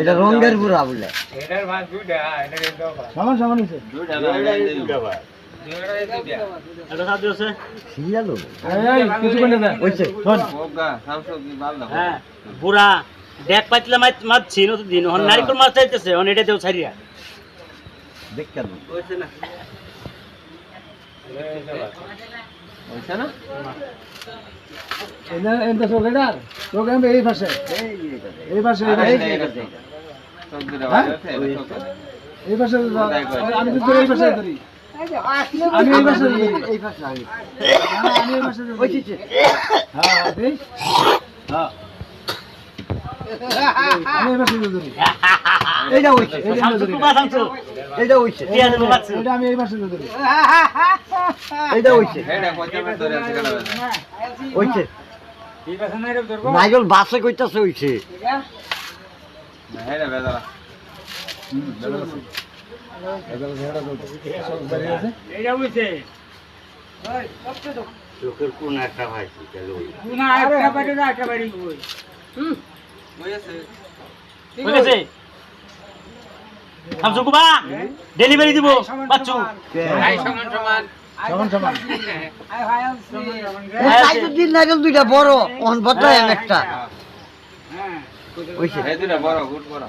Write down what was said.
এটা রঙের। বুড়া বলে। এটার দুইটা এটা কিন্তু সমান সমান দুইটা না, দুইটা? হ্যাঁ বুড়া দেখ পাইতলে মাছ মাছ নতুন দিন। হন নারিকল মাছ চাইতেছে এটা দেও ছাড়িয়া দেখতে হইছে না? হইছে না? এটা এটা চোখ এটা চোখ আমি এই পাশে। এই পাশে এই পাশে। হ্যাঁ? আমি তো এই পাশে ধরি আমি এই পাশে এই পাশে হ্যাঁ, আমি এই পাশে ওইছে হ্যাঁ হ্যাঁ। আমি এই পাশে ধরি এইটা ওইছে এইটা আমি এই পাশে ধরি এইটা এটা ধরবো নাইজল বাসে কইতাছে হইছে চোখের কোন একটা ভাই না একটা বাড়ি। না একটা বাড়ি হই বুঝেছে শামসু কুবা ডেলিভারি দিব বাচ্চু। সমান সমান। দুইটা বড় অন বদলায় একটা। হ্যাঁ। বড়, বড়।